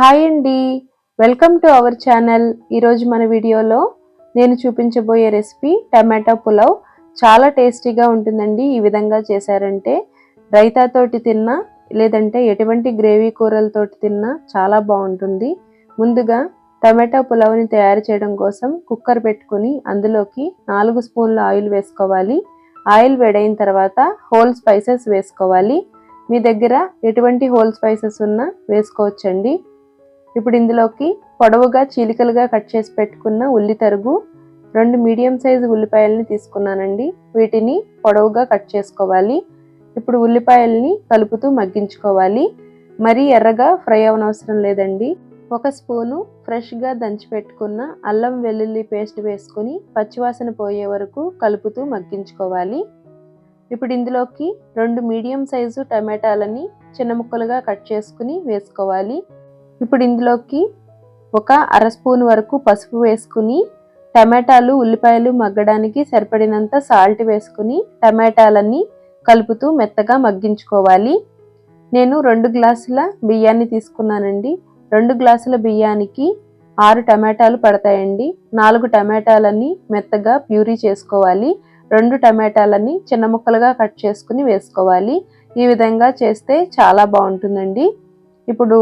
Hi అండి. Welcome to our channel ఈరోజు మన వీడియోలో నేను చూపించబోయే రెసిపీ టమాటా పులావ్ చాలా టేస్టీగా ఉంటుందండి. ఈ విధంగా చేశారంటే రైతాతోటి తిన్నా లేదంటే ఎటువంటి గ్రేవీ కూరలతోటి తిన్నా చాలా బాగుంటుంది. ముందుగా టమాటా పులావ్ని తయారు చేయడం కోసం కుక్కర్ పెట్టుకుని అందులోకి నాలుగు స్పూన్ల ఆయిల్ వేసుకోవాలి. ఆయిల్ వేడైన తర్వాత హోల్ స్పైసెస్ వేసుకోవాలి. మీ దగ్గర ఎటువంటి హోల్ స్పైసెస్ ఉన్నా వేసుకోవచ్చండి. ఇప్పుడు ఇందులోకి పొడవుగా చీలికలుగా కట్ చేసి పెట్టుకున్న ఉల్లి తరుగు రెండు మీడియం సైజు ఉల్లిపాయలని తీసుకున్నానండి. వీటిని పొడవుగా కట్ చేసుకోవాలి. ఇప్పుడు ఉల్లిపాయల్ని కలుపుతూ మగ్గించుకోవాలి. మరీ ఎర్రగా ఫ్రై అవనవసరం లేదండి. ఒక స్పూను ఫ్రెష్గా దంచి పెట్టుకున్న అల్లం వెల్లుల్లి పేస్ట్ వేసుకొని పచ్చివాసన పోయే వరకు కలుపుతూ మగ్గించుకోవాలి. ఇప్పుడు ఇందులోకి రెండు మీడియం సైజు టమాటాలని చిన్న ముక్కలుగా కట్ చేసుకుని వేసుకోవాలి. ఇప్పుడు ఇందులోకి ఒక అర స్పూన్ వరకు పసుపు వేసుకుని టమాటాలు ఉల్లిపాయలు మగ్గడానికి సరిపడినంత సాల్ట్ వేసుకుని టమాటాలన్నీ కలుపుతూ మెత్తగా మగ్గించుకోవాలి. నేను రెండు గ్లాసుల బియ్యాన్ని తీసుకున్నానండి. రెండు గ్లాసుల బియ్యానికి ఆరు టమాటాలు పడతాయండి. నాలుగు టమాటాలని మెత్తగా ప్యూరీ చేసుకోవాలి. రెండు టమాటాలని చిన్న ముక్కలుగా కట్ చేసుకుని వేసుకోవాలి. ఈ విధంగా చేస్తే చాలా బాగుంటుందండి. ఇప్పుడు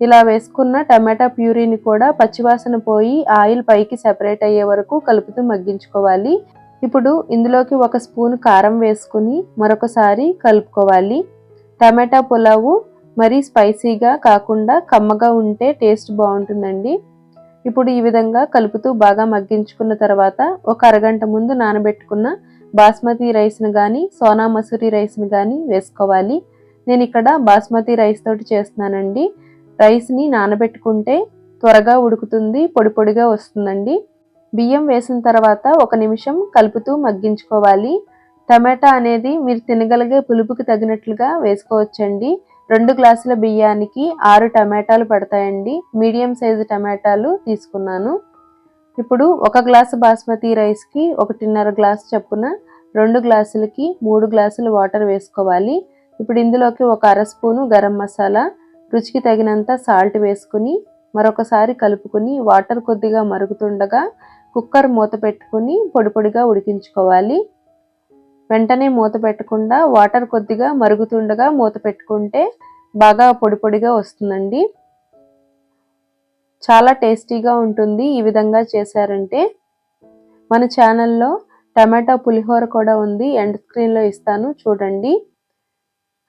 ఇలా వేసుకున్న టమాటా ప్యూరీని కూడా పచ్చివాసన పోయి ఆయిల్ పైకి సెపరేట్ అయ్యే వరకు కలుపుతూ మగ్గించుకోవాలి. ఇప్పుడు ఇందులోకి ఒక స్పూన్ కారం వేసుకుని మరొకసారి కలుపుకోవాలి. టమాటా పులావు మరీ స్పైసీగా కాకుండా కమ్మగా ఉంటే టేస్ట్ బాగుంటుందండి. ఇప్పుడు ఈ విధంగా కలుపుతూ బాగా మగ్గించుకున్న తర్వాత ఒక అరగంట ముందు నానబెట్టుకున్న బాస్మతి రైస్ను కానీ సోనా మసూరి రైస్ని కానీ వేసుకోవాలి. నేను ఇక్కడ బాస్మతి రైస్ తోటి చేస్తున్నానండి. రైస్ని నానబెట్టుకుంటే త్వరగా ఉడుకుతుంది పొడి పొడిగా వస్తుందండి. బియ్యం వేసిన తర్వాత ఒక నిమిషం కలుపుతూ మగ్గించుకోవాలి. టమాటా అనేది మీరు తినగలిగే పులుపుకి తగినట్లుగా వేసుకోవచ్చండి. రెండు గ్లాసుల బియ్యానికి ఆరు టమాటాలు పడతాయండి. మీడియం సైజు టమాటాలు తీసుకున్నాను. ఇప్పుడు ఒక గ్లాసు బాస్మతి రైస్కి ఒకటిన్నర గ్లాసు చప్పున రెండు గ్లాసులకి మూడు గ్లాసులు వాటర్ వేసుకోవాలి. ఇప్పుడు ఇందులోకి ఒక అర స్పూను గరం మసాలా రుచికి తగినంత సాల్ట్ వేసుకుని మరొకసారి కలుపుకొని వాటర్ కొద్దిగా మరుగుతుండగా కుక్కర్ మూత పెట్టుకుని పొడి పొడిగా ఉడికించుకోవాలి. వెంటనే మూత పెట్టకుండా వాటర్ కొద్దిగా మరుగుతుండగా మూత పెట్టుకుంటే బాగా పొడి పొడిగా వస్తుందండి. చాలా టేస్టీగా ఉంటుంది ఈ విధంగా చేశారంటే. మన ఛానల్లో టమాటా పులిహోర కూడా ఉంది. ఎండ్ స్క్రీన్లో ఇస్తాను చూడండి.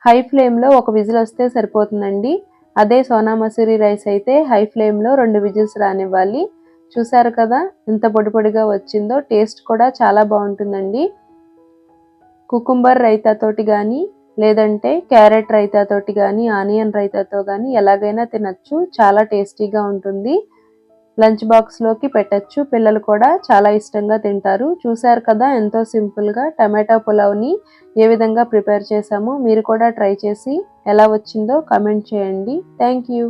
హై ఫ్లేమ్లో ఒక విజిల్ వస్తే సరిపోతుందండి. అదే సోనా మసూరి రైస్ అయితే హై ఫ్లేమ్లో రెండు విజిల్స్ రానివ్వాలి. చూసారు కదా ఎంత పొడి పొడిగా వచ్చిందో టేస్ట్ కూడా చాలా బాగుంటుందండి. కుకుంబర్ రైతాతోటి కానీ లేదంటే క్యారెట్ రైతాతోటి కానీ ఆనియన్ రైతాతో కానీ ఎలాగైనా తినచ్చు. చాలా టేస్టీగా ఉంటుంది. లంచ్ బాక్స్లోకి పెట్టచ్చు. పిల్లలు కూడా చాలా ఇష్టంగా తింటారు. చూశారు కదా ఎంతో సింపుల్గా టమాటా పులావ్ని ఏ విధంగా ప్రిపేర్ చేశామో మీరు కూడా ట్రై చేసి ఎలా వచ్చిందో కమెంట్ చేయండి. Thank you.